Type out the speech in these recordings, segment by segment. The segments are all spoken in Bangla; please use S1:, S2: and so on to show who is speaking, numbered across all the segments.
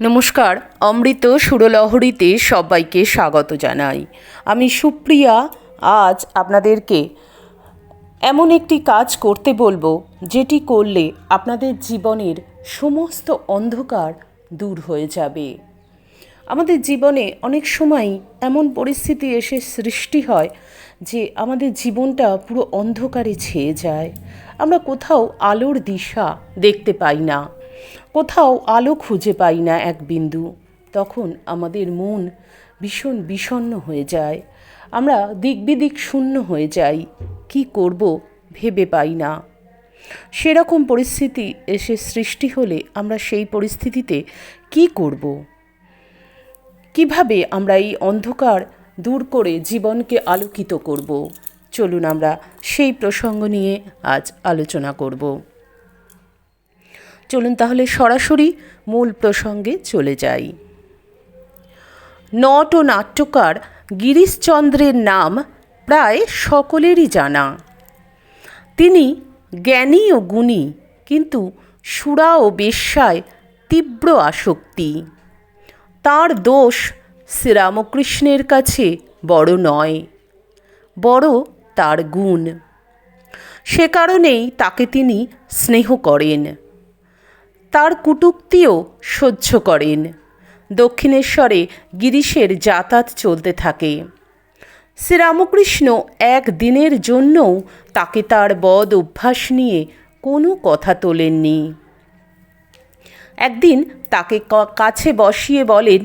S1: নমস্কার, অমৃত সুরলহরীতে সবাইকে স্বাগত জানাই। আমি সুপ্রিয়া, আজ আপনাদেরকে এমন একটি কাজ করতে বলব, যেটি করলে আপনাদের জীবনের সমস্ত অন্ধকার দূর হয়ে যাবে। আমাদের জীবনে অনেক সময় এমন পরিস্থিতি এসে সৃষ্টি হয় যে আমাদের জীবনটা পুরো অন্ধকারে ছেয়ে যায়। আমরা কোথাও আলোর দিশা দেখতে পাই না, কোথাও আলো খুঁজে পাই না এক বিন্দু। তখন আমাদের মন ভীষণ বিষণ্ণ হয়ে যায়। আমরা দিক বিদিক শূন্য হয়ে যাই, কি করব ভেবে পাই না। সেরকম পরিস্থিতি এসে সৃষ্টি হলে আমরা সেই পরিস্থিতিতে কি করব? কীভাবে আমরা এই অন্ধকার দূর করে জীবনকে আলোকিত করব? চলুন আমরা সেই প্রসঙ্গ নিয়ে আজ আলোচনা করব। চলুন তাহলে সরাসরি মূল প্রসঙ্গে চলে যাই। নট ও নাট্যকার গিরিশচন্দ্রের নাম প্রায় সকলেরই জানা। তিনি জ্ঞানী ও গুণী, কিন্তু সুরা ও বেশ্যায় তীব্র আসক্তি। তার দোষ শ্রীরামকৃষ্ণের কাছে বড় নয়, বড় তার গুণ। সে কারণেই তাকে তিনি স্নেহ করেন, তার কুটুক্তিও সহ্য করেন। দক্ষিণেশ্বরে গিরিশের যাতায়াত চলতে থাকে। শ্রীরামকৃষ্ণ একদিনের জন্যও তাকে তার বদ অভ্যাস নিয়ে কোনো কথা তোলেননি। একদিন তাকে কাছে বসিয়ে বলেন,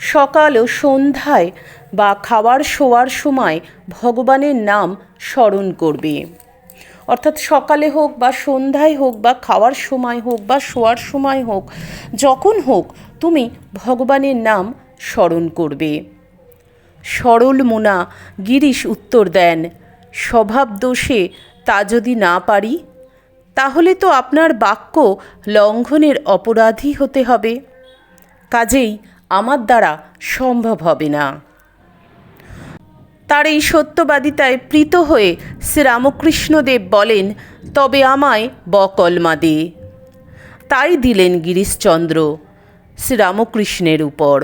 S1: সকাল ও সন্ধ্যায় বা খাবার শোয়ার সময় ভগবানের নাম স্মরণ করবে। অর্থাৎ সকালে হোক বা সন্ধ্যায় হোক বা খাওয়ার সময় হোক বা শোয়ার সময় হোক, যখন হোক তুমি ভগবানের নাম স্মরণ করবে। সরল মোনা গিরিশ উত্তর দেন স্বভাব দোষে তা যদি না পারি তাহলে তো আপনার বাক্য লঙ্ঘনের অপরাধী হতে হবে। কাজেই আমার দ্বারা সম্ভব হবে না। তার এই সত্যবাদিতায় প্রীত হয়ে শ্রীরামকৃষ্ণদেব বলেন, তবে আমায় বকলমা দে তাই দিলেন গিরিশচন্দ্র শ্রীরামকৃষ্ণের উপর।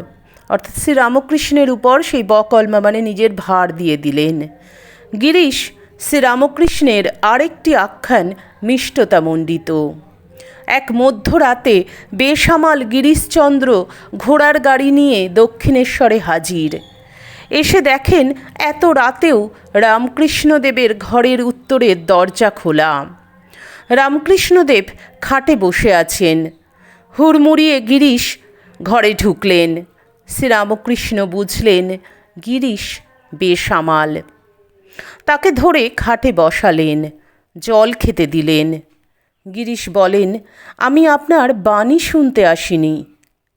S1: অর্থাৎ শ্রীরামকৃষ্ণের উপর সেই বকলমা মানে নিজের ভার দিয়ে দিলেন। গিরিশ শ্রীরামকৃষ্ণের আরেকটি আখ্যান মিষ্টতামণ্ডিত। এক মধ্যরাতে বেসামাল গিরিশচন্দ্র ঘোড়ার গাড়ি নিয়ে দক্ষিণেশ্বরে হাজির। এসে দেখেন এত রাতেও রামকৃষ্ণদেবের ঘরের উত্তরের দরজা খোলা। রামকৃষ্ণদেব খাটে বসে আছেন। হুড়মুড়িয়ে গিরিশ ঘরে ঢুকলেন। শ্রীরামকৃষ্ণ বুঝলেন, গিরিশ বেসামাল। তাকে ধরে খাটে বসালেন। জল খেতে দিলেন। গিরিশ বলেন, আমি আপনার বাণী শুনতে আসিনি।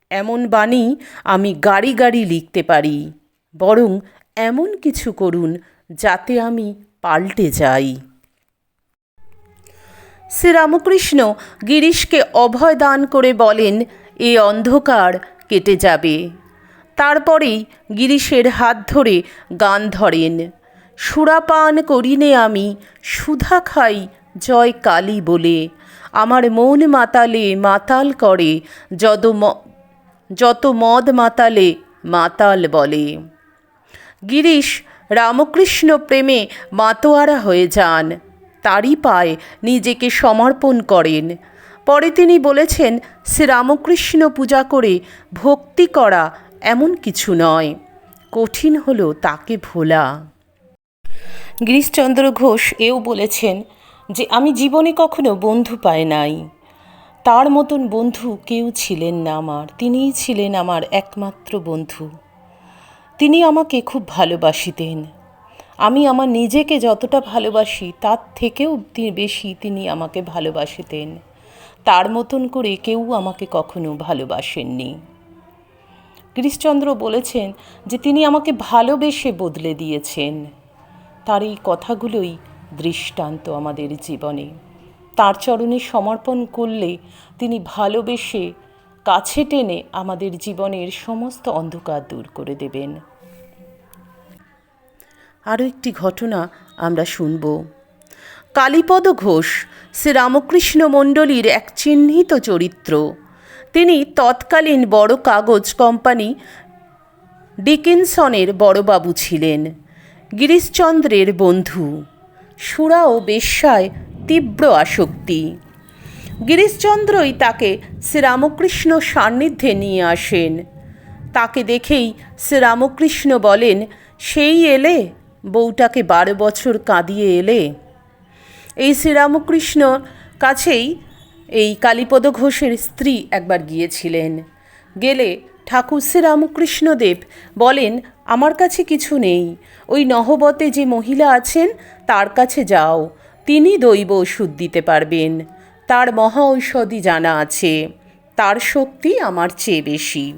S1: এমন বাণী আমি গাড়ি গাড়ি লিখতে পারি। বরং এমন কিছু করুন যাতে আমি পাল্টে যাই। শ্রীরামকৃষ্ণ গিরিশকে অভয় দান করে বলেন, এ অন্ধকার কেটে যাবে। তারপরেই গিরিশের হাত ধরে গান ধরেন। সুরাপান করিনে আমি, সুধা খাই জয় কালী বলে। আমার মন মাতালে মাতাল করে যত যত মদ মাতালে মাতাল বলে। গিরিশ রামকৃষ্ণ প্রেমে মাতোয়ারা হয়ে যান, তারই পায় নিজেকে সমর্পণ করেন। পরে তিনি বলেছেন শ্রীরামকৃষ্ণ পূজা করে ভক্তি করা এমন কিছু নয়, কঠিন হলো তাকে ভোলা। গিরিশচন্দ্র ঘোষ এও বলেছেন যে, আমি জীবনে কখনো বন্ধু পাই নাই। তার মতন বন্ধু কেউ ছিলেন না আমার। তিনিই ছিলেন আমার একমাত্র বন্ধু। তিনি আমাকে খুব ভালোবাসিতেন। আমি আমার নিজেকে যতটা ভালোবাসি, তার থেকেও বেশি তিনি আমাকে ভালোবাসিতেন। তার মতন করে কেউ আমাকে কখনো ভালোবাসেননি। গিরিশচন্দ্র বলেছেন যে, তিনি আমাকে ভালোবেসে বদলে দিয়েছেন। তার এই কথাগুলোই দৃষ্টান্ত আমাদের জীবনে। তার চরণে সমর্পণ করলে তিনি ভালোবেসে কাছে টেনে আমাদের জীবনের সমস্ত অন্ধকার দূর করে দেবেন। আরও একটি ঘটনা আমরা শুনব। কালীপদ ঘোষ শ্রীরামকৃষ্ণ মণ্ডলীর এক চিহ্নিত চরিত্র। তিনি তৎকালীন বড় কাগজ কোম্পানি ডিকিনসনের বড়বাবু ছিলেন। গিরিশচন্দ্রের বন্ধু। সুরা ও বেশ্যায় তীব্র আসক্তি। গিরিশচন্দ্রই তাকে শ্রীরামকৃষ্ণ সান্নিধ্যে নিয়ে আসেন। তাকে দেখেই শ্রীরামকৃষ্ণ বলেন, সেই এলে, বউটাকে বারো বছর কাঁদিয়ে এলে। এই শ্রীরামকৃষ্ণ কাছেই এই কালীপদ ঘোষের স্ত্রী একবার গিয়েছিলেন। গেলে ঠাকুর শ্রীরামকৃষ্ণদেব বলেন, আমার কাছে কিছু নেই। ওই নহবতে যে মহিলা আছেন, তার কাছে যাও। তিনি দৈব ওষুধ দিতে পারবেন। তার মহা ঔষধি জানা আছে। তার শক্তি আমার চেয়ে বেশি।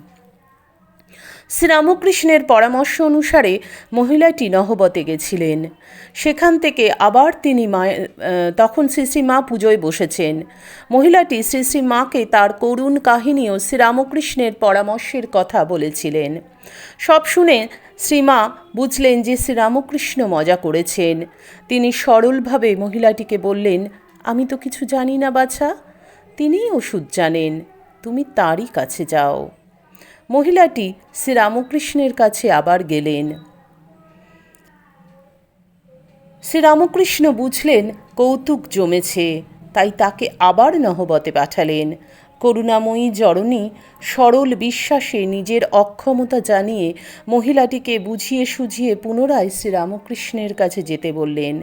S1: শ্রীরামকৃষ্ণের পরামর্শ অনুসারে মহিলাটি নহবতে গেছিলেন। সেখান থেকে আবার তিনি মা তখন শ্রী শ্রী মা পুজোয় বসেছেন। মহিলাটি শ্রী শ্রী মাকে তার করুণ কাহিনী ও শ্রীরামকৃষ্ণের পরামর্শের কথা বলেছিলেন। সব শুনে শ্রীমা বুঝলেন যে শ্রীরামকৃষ্ণ মজা করেছেন। তিনি সরলভাবে মহিলাটিকে বললেন, আমি তো কিছু জানি না বাছা। তিনিই ওষুধ জানেন। তুমি তারই কাছে যাও। মহিলাটি শ্রীরামকৃষ্ণের কাছে আবার গেলেন। শ্রীরামকৃষ্ণ বুঝলেন কৌতুক জমেছে তাই তাকে আবার নহবতে পাঠালেন। করুণাময়ী জরণী সরল বিশ্বাসে নিজের অক্ষমতা জানিয়ে মহিলাটিকে বুঝিয়ে সুঝিয়ে পুনরায় শ্রীরামকৃষ্ণের কাছে যেতে বললেন।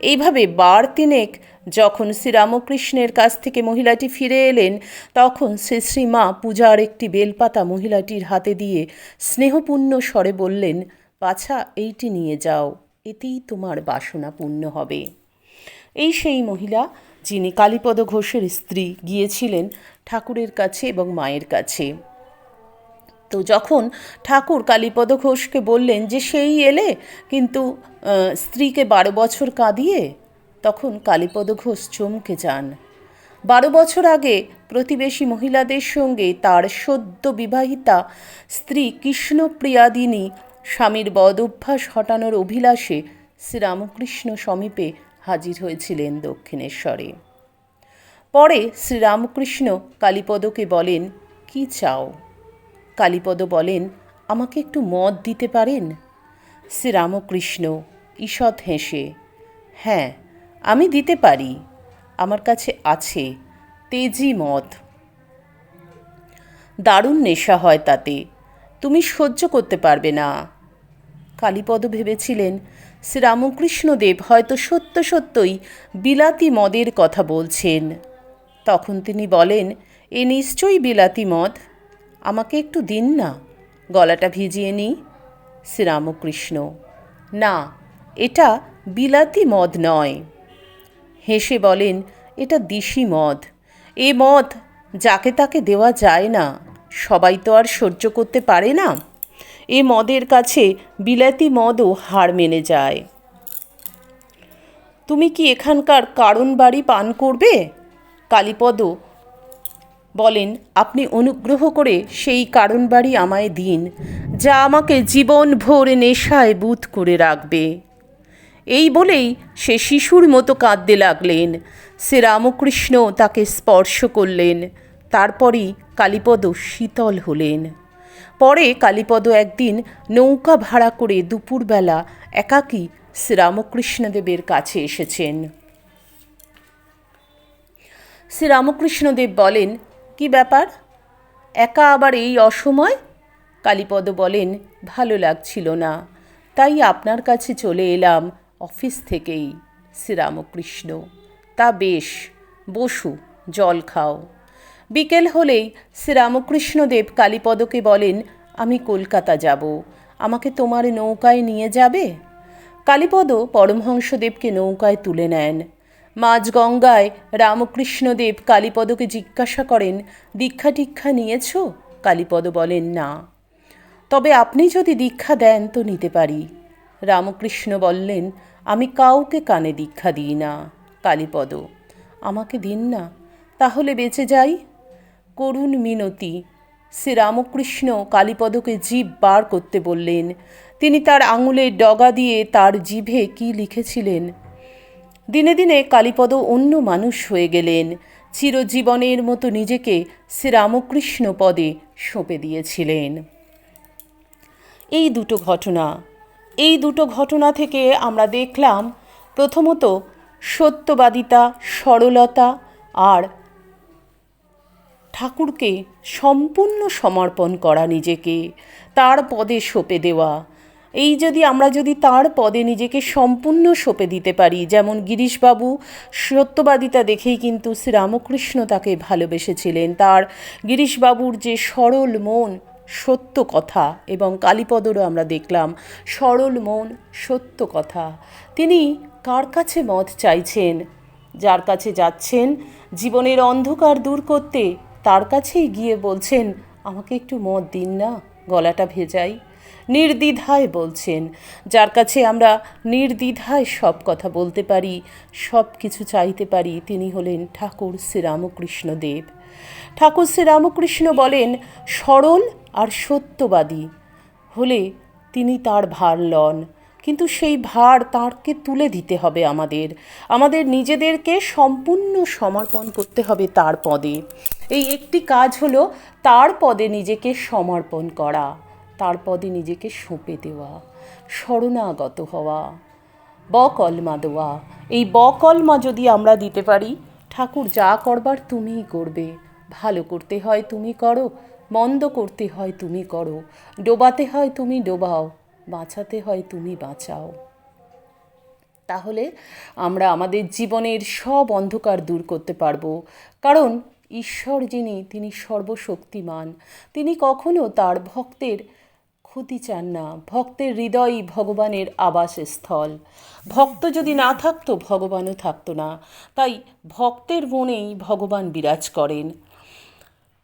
S1: এইভাবে বার তিনেক যখন শ্রীরামকৃষ্ণের কাছ থেকে মহিলাটি ফিরে এলেন, তখন শ্রী শ্রীমা পূজার একটি বেলপাতা মহিলাটির হাতে দিয়ে স্নেহপূর্ণ স্বরে বললেন পাছা এইটি নিয়ে যাও, এতেই তোমার বাসনা পূর্ণ হবে। এই সেই মহিলা, যিনি কালীপদ ঘোষের স্ত্রী, গিয়েছিলেন ঠাকুরের কাছে এবং মায়ের কাছে। তো যখন ঠাকুর কালীপদ ঘোষকে বললেন যে, সেই এলে? কিন্তু স্ত্রীকে বারো বছর কাঁদিয়ে তখন কালীপদ ঘোষ চমকে যান। বারো বছর আগে প্রতিবেশী মহিলাদের সঙ্গে তার সদ্য বিবাহিতা স্ত্রী কৃষ্ণপ্রিয়াদিনী স্বামীর বদ অভ্যাস হটানোর অভিলাষে শ্রীরামকৃষ্ণ সমীপে হাজির হয়েছিলেন দক্ষিণেশ্বরে। পরে শ্রীরামকৃষ্ণ কালীপদকে বলেন, কি চাও? কালীপদ বলেন, আমাকে একটু মদ দিতে পারেন? শ্রীরামকৃষ্ণ ঈষৎ হেসে হ্যাঁ আমি দিতে পারি। আমার কাছে আছে তেজি মদ। দারুণ নেশা হয় তাতে। তুমি সহ্য করতে পারবে না। কালীপদ ভেবেছিলেন, শ্রীরামকৃষ্ণদেব হয়তো সত্য সত্যই বিলাতি মদের কথা বলছেন। তখন তিনি বলেন, এ নিশ্চয়ই বিলাতি মদ। আমাকে একটু দিন না, গলাটা ভিজিয়ে নিই শ্রীরামকৃষ্ণ, না, এটা বিলাতি মদ নয়। হেসে বলেন, এটা দিশি মদ। এ মদ যাকে তাকে দেওয়া যায় না, সবাই তো আর সহ্য করতে পারে না। এ মদের কাছে বিলাতি মদও হার মেনে যায়। তুমি কি এখানকার কারণ বাড়ি পান করবে? কালীপদ বলেন, আপনি অনুগ্রহ করে সেই কারণ বাড়ি আমায় দিন, যা আমাকে জীবন ভোর নেশায় বুধ করে রাখবে। এই বলেই সে শিশুর মতো কাঁদতে লাগলেন। সে রামকৃষ্ণ তাকে স্পর্শ করলেন। তারপরই কালীপদ শীতল হলেন। পরে কালীপদ একদিন নৌকা ভাড়া করে দুপুরবেলা একাকী শ্রীরামকৃষ্ণদেবের কাছে এসেছেন। শ্রীরামকৃষ্ণদেব বলেন, কি ব্যাপার? একা আবার এই অসময়? কালীপদ বলেন, ভালো লাগছিল না। তাই আপনার কাছে চলে এলাম অফিস থেকেই শ্রীরামকৃষ্ণ তা বেশ, বসু, জল খাও। বিকেল হলেই শ্রীরামকৃষ্ণদেব কালীপদকে বলেন, আমি কলকাতা যাব। আমাকে তোমার নৌকায় নিয়ে যাবে? কালীপদ পরমহংসদেবকে নৌকায় তুলে নেন। মাঝগঙ্গায় রামকৃষ্ণদেব কালীপদকে জিজ্ঞাসা করেন, দীক্ষা টিক্ষা নিয়েছ? কালীপদ বলেন, না। তবে আপনি যদি দীক্ষা দেন তো নিতে পারি। রামকৃষ্ণ বললেন, আমি কাউকে কানে দীক্ষা দিই না। কালীপদ, আমাকে দিন না, তাহলে বেঁচে যাই? করুণ মিনতি। শ্রীরামকৃষ্ণ কালীপদকে জিভ বার করতে বললেন, তিনি তার আঙুলের ডগা দিয়ে তার জিভে কি লিখেছিলেন? দিনে দিনে কালীপদ অন্য মানুষ হয়ে গেলেন। চিরজীবনের মতো নিজেকে শ্রীরামকৃষ্ণ পদে সঁপে দিয়েছিলেন। এই দুটো ঘটনা, এই দুটো ঘটনা থেকে আমরা দেখলাম প্রথমত সত্যবাদিতা, সরলতা আর ঠাকুরকে সম্পূর্ণ সমর্পণ করা নিজেকে, তার পদে সঁপে দেওয়া। এই যদি আমরা যদি তার পদে নিজেকে সম্পূর্ণ সঁপে দিতে পারি, যেমন গিরিশবাবু সত্যবাদিতা দেখেই কিন্তু শ্রীরামকৃষ্ণ তাকে ভালোবেসেছিলেন। তার গিরিশবাবুর যে সরল মন, সত্য কথা, এবং কালীপদরও আমরা দেখলাম, সরল মন, সত্য কথা। তিনি কার কাছে মত চাইছেন? যার কাছে যাচ্ছেন, জীবনের অন্ধকার দূর করতে, তার কাছেই গিয়ে বলছেন, আমাকে একটু মদ দিন না, গলাটা ভেজাই। নির্দ্বিধায় বলছেন। যার কাছে আমরা নির্দ্বিধায় সব কথা বলতে পারি, সব কিছু চাইতে পারি, তিনি হলেন ঠাকুর শ্রীরামকৃষ্ণ দেব। ঠাকুর শ্রীরামকৃষ্ণ বলেন, সরল আর সত্যবাদী। হলে তিনি তার ভার লন, কিন্তু সেই ভার তাঁরকে তুলে দিতে হবে আমাদের। আমাদের নিজেদেরকে সম্পূর্ণ সমর্পণ করতে হবে তার পদে। এই একটি কাজ হলো তার পদে নিজেকে সমর্পণ করা। তার পদে নিজেকে সঁপে দেওয়া, শরণাগত হওয়া, বকলমা দেওয়া। এই বকলমা যদি আমরা দিতে পারি, ঠাকুর যা করবার তুমিই করবে। ভালো করতে হয় তুমি করো, মন্দ করতে হয় তুমি করো। ডোবাতে হয় তুমি ডোবাও, বাঁচাতে হয় তুমি বাঁচাও। তাহলে আমরা আমাদের জীবনের সব অন্ধকার দূর করতে পারব। কারণ ঈশ্বর যিনি, তিনি সর্বশক্তিমান। তিনি কখনো তার ভক্তের ক্ষতি চান না। ভক্তের হৃদয়ই ভগবানের আবাসস্থল। ভক্ত যদি না থাকতো, ভগবানও থাকতো না। তাই ভক্তের মনেই ভগবান বিরাজ করেন।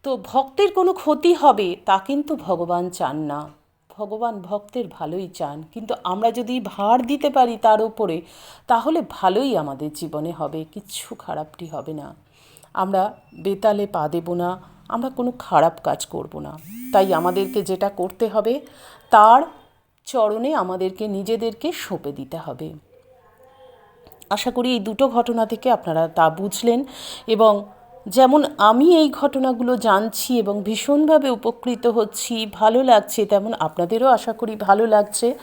S1: তো ভক্তের কোনো ক্ষতি হবে, তা কিন্তু ভগবান চান না। ভগবান ভক্তের ভালোই চান। কিন্তু আমরা যদি ভার দিতে পারি তার উপরে, তাহলে ভালোই আমাদের জীবনে হবে। কিচ্ছু খারাপটি হবে না। আমরা বেতালে পা দেব না। আমরা কোনো খারাপ কাজ করব না। তাই আমাদেরকে যেটা করতে হবে, তার চরণে আমাদেরকে নিজেদেরকে সঁপে দিতে হবে। আশা করি এই দুটো ঘটনা থেকে আপনারা তা বুঝলেন এবং যেমন আমি এই ঘটনাগুলো জানছি এবং ভীষণভাবে উপকৃত হচ্ছি, ভালো লাগছে, তেমন আপনাদেরও আশা করি ভালো লাগছে।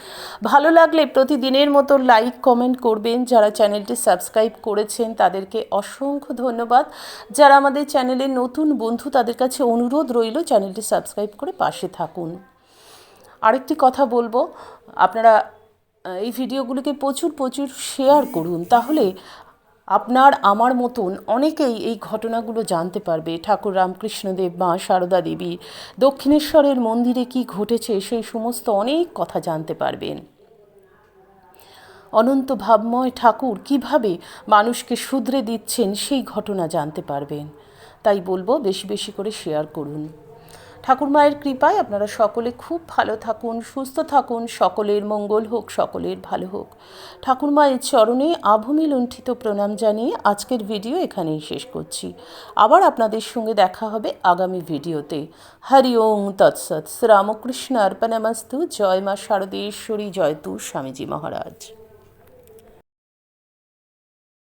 S1: ভালো লাগলে প্রতিদিনের মতো লাইক কমেন্ট করবেন। যারা চ্যানেলটি সাবস্ক্রাইব করেছেন, তাদেরকে অসংখ্য ধন্যবাদ। যারা আমাদের চ্যানেলের নতুন বন্ধু, তাদের কাছে অনুরোধ রইল চ্যানেলটি সাবস্ক্রাইব করে পাশে থাকুন। আরেকটি কথা বলব, আপনারা এই ভিডিওগুলোকে প্রচুর প্রচুর শেয়ার করুন। তাহলে আপনার, আমার মতন অনেকেই এই ঘটনাগুলো জানতে পারবে। ঠাকুর রামকৃষ্ণদেব, মা সারদা দেবী, দক্ষিণেশ্বরের মন্দিরে কি ঘটেছে সেই সমস্ত অনেক কথা জানতে পারবেন। অনন্ত ভাবময় ঠাকুর কীভাবে মানুষকে শুধরে দিচ্ছেন সেই ঘটনা জানতে পারবেন। তাই বলব, বেশি বেশি করে শেয়ার করুন। ঠাকুর মায়ের কৃপায় আপনারা সকলে খুব ভালো থাকুন, সুস্থ থাকুন, সকলের মঙ্গল হোক, সকলের ভালো হোক। ঠাকুর মায়ের চরণে আভূমি লুণ্ঠিত প্রণাম জানিয়ে আজকের ভিডিও এখানেই শেষ করছি। আবার আপনাদের সঙ্গে দেখা হবে আগামী ভিডিওতে। হরি ওং তৎসৎ। শ্রীরামকৃষ্ণ অর্পণামস্তু। জয় মা শারদেশ্বরী। জয়তু স্বামীজি মহারাজ।